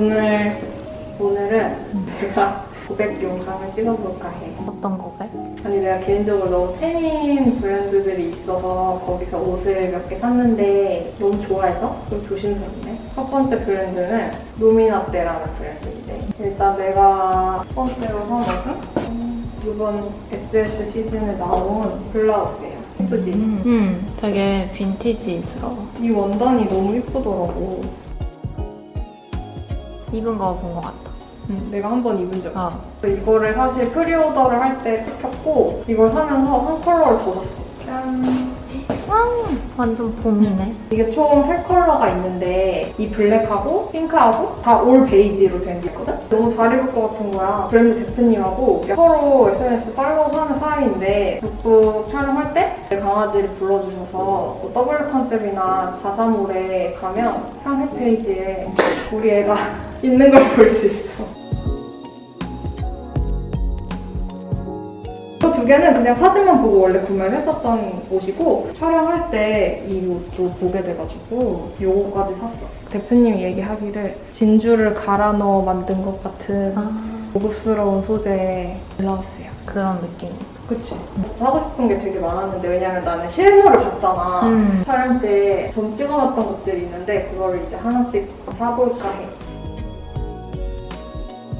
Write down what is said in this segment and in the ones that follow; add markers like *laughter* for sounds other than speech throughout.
오늘 오늘은 내가 고백 영상을 찍어볼까 해. 어떤 고백? 아니 내가 개인적으로 너무 팬인 브랜드들이 있어서 거기서 옷을 몇 개 샀는데 너무 좋아해서 좀 조심스럽네. 첫 번째 브랜드는 루미나떼라는 브랜드인데 일단 내가 첫 번째로 산 음, 이번 SS 시즌에 나온 블라우스예요. 예쁘지? 음, 되게 빈티지스러워. 이 원단이 너무 예쁘더라고. 입은 거 본 것 같다. 음, 내가 한 번 입은 적 있어. 어. 이거를 사실 프리오더를 할 때 시켰고 이걸 사면서 한 컬러를 더 샀어. 짠. 와, 완전 봄이네. 이게 총 세 컬러가 있는데 이 블랙하고 핑크하고 다 올 베이지로 된 게 있거든? 너무 잘 입을 것 같은 거야. 브랜드 대표님하고 서로 SNS 팔로우하는 사이인데 룩북 촬영할 때 강아지를 불러주셔서 뭐 W 컨셉이나 자사몰에 가면 상세 페이지에 우리 애가 *laughs* 있는 걸 볼 수 있어. 그두 개는 그냥 사진만 보고 원래 구매를 했었던 옷이고 촬영할 때 이 옷도 보게 돼가지고 요거까지 샀어. 대표님이 얘기하기를 진주를 갈아 넣어 만든 것 같은 아, 고급스러운 소재의 블라우스야. 그런 느낌. 그치? 사고 싶은 게 되게 많았는데 왜냐면 나는 실물을 봤잖아. 음. 촬영 때전 찍어놨던 것들이 있는데 그거를 이제 하나씩 사볼까 해.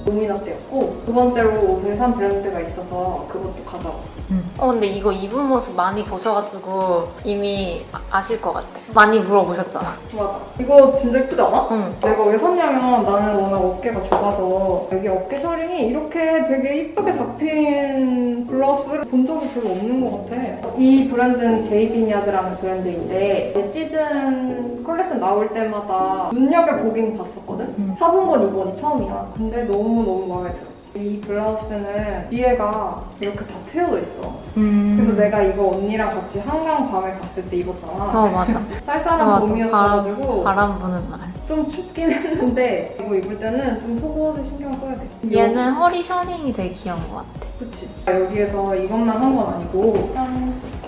루미나떼였고 두 번째로 옷을 산 브랜드가 있어서 그것도 가져왔어. 음. 어, 근데 이거 입은 모습 많이 보셔가지고 이미 아- 아실 것 같아. 많이 물어보셨잖아. 맞아. 이거 진짜 예쁘지 않아? 응. 내가 왜 샀냐면 나는 워낙 어깨가 좁아서 여기 어깨 셔링이 이렇게 되게 이쁘게 잡힌 블라우스를 본 적이 별로 없는 것 같아. 이 브랜드는 제이비니아드라는 브랜드인데 매 시즌 컬렉션 나올 때마다 눈여겨보긴 봤었거든? 음. 사본 건 이번이 처음이야. 근데 너무 너무 마음에 들어. 이 블라우스는 뒤에가 이렇게 다 트여져 있어. 음. 그래서 내가 이거 언니랑 같이 한강 밤에 갔을 때 입었잖아. 어, 맞아. *laughs* 쌀쌀한 맞아. 봄이었어가지고 바람 부는 날. 좀 춥긴 했는데 이거 입을 때는 좀 속옷에 신경 써야 돼. 얘는 허리 셔링이 되게 귀여운 것 같아. 그치. 여기에서 이것만 한 건 아니고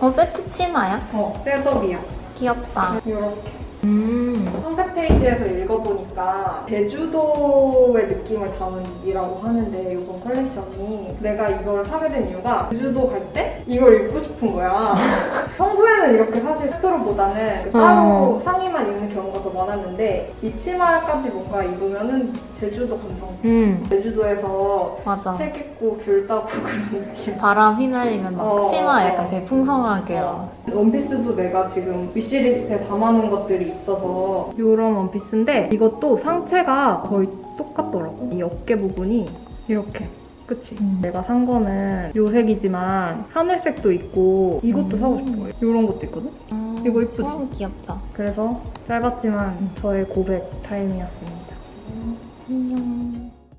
어, 세트 치마야? 어 셋업이야. 귀엽다. 이렇게. 음. 상세 페이지에서 읽어보니까 제주도의 느낌을 담은 룩이라고 하는데 이번 컬렉션이 내가 이걸 사게 된 이유가 제주도 갈 때 이걸 입고 싶은 거야. *laughs* 평 소에는 이렇게 사실 스토로보다는 따로 어. 상의만 입는 경우가 더 많았는데 이 치마까지 뭔가 입으면은 제주도 감성. 음. 제주도에서 맞아. 책 입고 귤 따고 *laughs* 그런 느낌. 바람 휘날리면 막 어, 치마 어. 약간 되게 풍성하게요. 원피스도 내가 지금 위시리스트에 담아놓은 것들이 있어서 이런 원피스인데 이것도 상체가 거의 똑같더라고. 이 어깨 부분이 이렇게. 그치? 음. 내가 산 거는 요 색이지만 하늘색도 있고 이것도 음. 사고 싶은 거예요. 이런 것도 있거든? 이거 이쁘지? 어, 귀엽다. 그래서 짧았지만 저의 고백 타임이었습니다. 안녕.